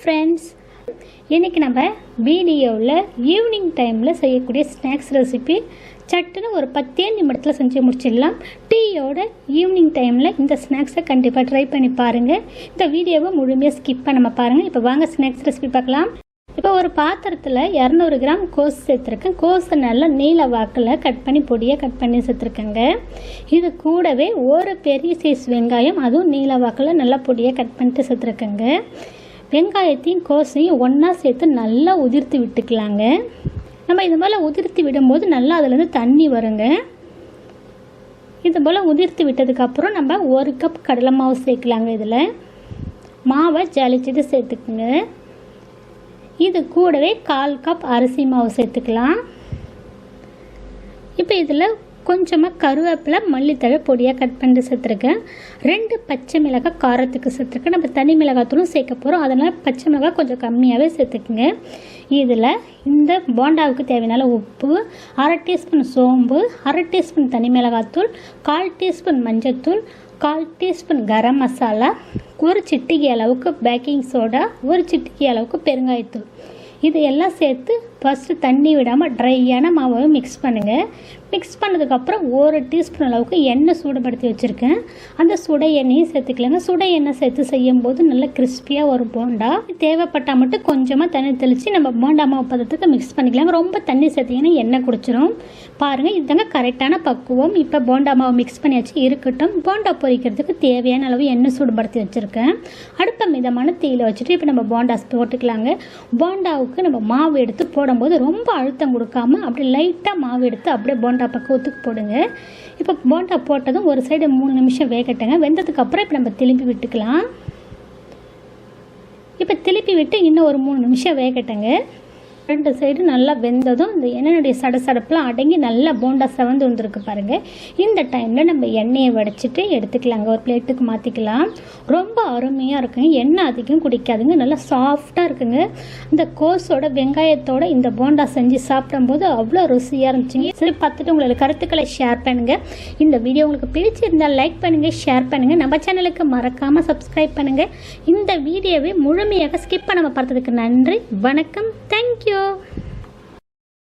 Friends இன்றைக்கி நம்ம வீடியோவில் ஈவினிங் டைமில் செய்யக்கூடிய ஸ்நாக்ஸ் ரெசிபி சட்டுன்னு ஒரு பத்தே நிமிடத்தில் செஞ்சு முடிச்சிடலாம். டீயோட ஈவினிங் டைமில் இந்த ஸ்நாக்ஸை கண்டிப்பாக ட்ரை பண்ணி பாருங்கள் இந்த வீடியோவை முழுமையாக ஸ்கிப் நம்ம பாருங்கள் இப்போ வாங்க ஸ்நாக்ஸ் ரெசிபி பார்க்கலாம். இப்போ ஒரு பாத்திரத்தில் இரநூறு கிராம் கோஸ் சேர்த்துருக்கேன். கோஸை நல்லா நீல வாக்கில் கட் பண்ணி பொடியாக கட் பண்ணி சேர்த்துருக்கேங்க. இது கூடவே ஒரு பெரிய சைஸ் வெங்காயம் அதுவும் நீல வாக்கில் நல்லா பொடியாக கட் பண்ணிட்டு சேர்த்துருக்கேங்க. வெங்காயத்தையும் கோசையும் ஒன்றா சேர்த்து நல்லா உதிர்த்து விட்டுக்கலாங்க. நம்ம இது போல் உதிர்த்து விடும்போது நல்லா அதுலேருந்து தண்ணி வருங்க. இது போல் உதிர்த்து விட்டதுக்கப்புறம் நம்ம ஒரு கப் கடலை மாவு சேர்க்கலாங்க இதில். மாவை ஜலிச்சது சேர்த்துக்குங்க. இது கூடவே கால் கப் அரிசி மாவு சேர்த்துக்கலாம். இப்போ இதில் கொஞ்சமாக கருவேப்பிலை மல்லித்தழை பொடியாக கட் பண்ணி சேர்த்துருக்கேன். ரெண்டு பச்சை மிளகாய் காரத்துக்கு சேர்த்துருக்கேன். நம்ம தனி மிளகாத்தூளும் சேர்க்க போகிறோம் அதனால் பச்சை மிளகாய் கொஞ்சம் கம்மியாகவே சேர்த்துக்குங்க. இதில் இந்த போண்டாவுக்கு தேவையான உப்பு அரை டீஸ்பூன் சோம்பு அரை டீஸ்பூன் தனி மிளகாத்தூள் கால் டீஸ்பூன் மஞ்சத்தூள் கால் டீஸ்பூன் கரம் மசாலா ஒரு சிட்டிகை அளவுக்கு பேக்கிங் சோடா ஒரு சிட்டிகை அளவுக்கு பெருங்காயத்தூள். இது எல்லாம் சேர்த்து ஃபஸ்ட்டு தண்ணி விடாமல் ட்ரையான மாவை மிக்ஸ் பண்ணுங்கள் மிக்ஸ் பண்ணதுக்கப்புறம் ஒரு டீஸ்பூன் அளவுக்கு எண்ணெய் சூடுபடுத்தி வச்சுருக்கேன். அந்த சுட எண்ணெயும் சேர்த்துக்கலாங்க. சுட எண்ணெய் சேர்த்து செய்யும்போது நல்லா கிறிஸ்பியாக வரும் போண்டா. தேவைப்பட்டால் மட்டும் கொஞ்சமாக தண்ணி தெளித்து நம்ம போண்டா மாவு பதத்துக்கு மிக்ஸ் பண்ணிக்கலாம் ரொம்ப தண்ணி சேர்த்திங்கன்னா எண்ணெய் குடிச்சிரும். பாருங்கள் இதுதாங்க கரெக்டான பக்குவம். இப்போ போண்டா மாவு மிக்ஸ் பண்ணியாச்சு. இருக்கட்டும். போண்டா பொரிக்கிறதுக்கு தேவையான அளவு எண்ணெய் சூடுபடுத்தி வச்சுருக்கேன். அடுப்ப மிதமான தீயில் வச்சுட்டு இப்போ நம்ம போண்டாஸ் போட்டுக்கலாங்க. போண்டாவுக்கு நம்ம மாவு எடுத்து போடும்போது ரொம்ப அழுத்தம் கொடுக்காம அப்படியே லைட்டாக மாவு எடுத்து அப்படியே போண்டா பக்குவத்துக்கு போடுங்க. இப்போ போண்டா போட்டதும் ஒரு சைடு மூணு நிமிஷம் வேகட்டுங்க. வெந்ததுக்கப்புறம் இப்போ நம்ம திரும்பி விட்டுக்கலாம். இப்போ திருப்பி விட்டு இன்னும் ஒரு மூணு நிமிஷம் வேகட்டுங்க. ரெண்டு சைடு நல்லா வெந்ததும் இந்த எண்ணெயுடைய சடசடப்பெலாம் அடங்கி நல்லா போண்டா செவந்து வந்திருக்கு பாருங்கள் இந்த டைமில் நம்ம எண்ணெயை வடைச்சிட்டு எடுத்துக்கலாங்க. ஒரு பிளேட்டுக்கு மாற்றிக்கலாம் ரொம்ப அருமையாக இருக்குங்க. எண்ணெய் அதிகம் குடிக்காதுங்க. நல்லா சாஃப்டாக இருக்குங்க. இந்த கோஸோட வெங்காயத்தோட இந்த போண்டா செஞ்சு சாப்பிடும்போது அவ்வளோ ருசியாக இருந்துச்சுங்க. சரி பார்த்துட்டு உங்களோட கருத்துக்களை ஷேர் பண்ணுங்கள் இந்த வீடியோ உங்களுக்கு பிடிச்சிருந்தால் லைக் பண்ணுங்கள் ஷேர் பண்ணுங்கள் நம்ம சேனலுக்கு மறக்காமல் சப்ஸ்கிரைப் பண்ணுங்கள் இந்த வீடியோவை முழுமையாக ஸ்கிப் பண்ணாமல் பார்த்ததுக்கு நன்றி. வணக்கம். Thank you you.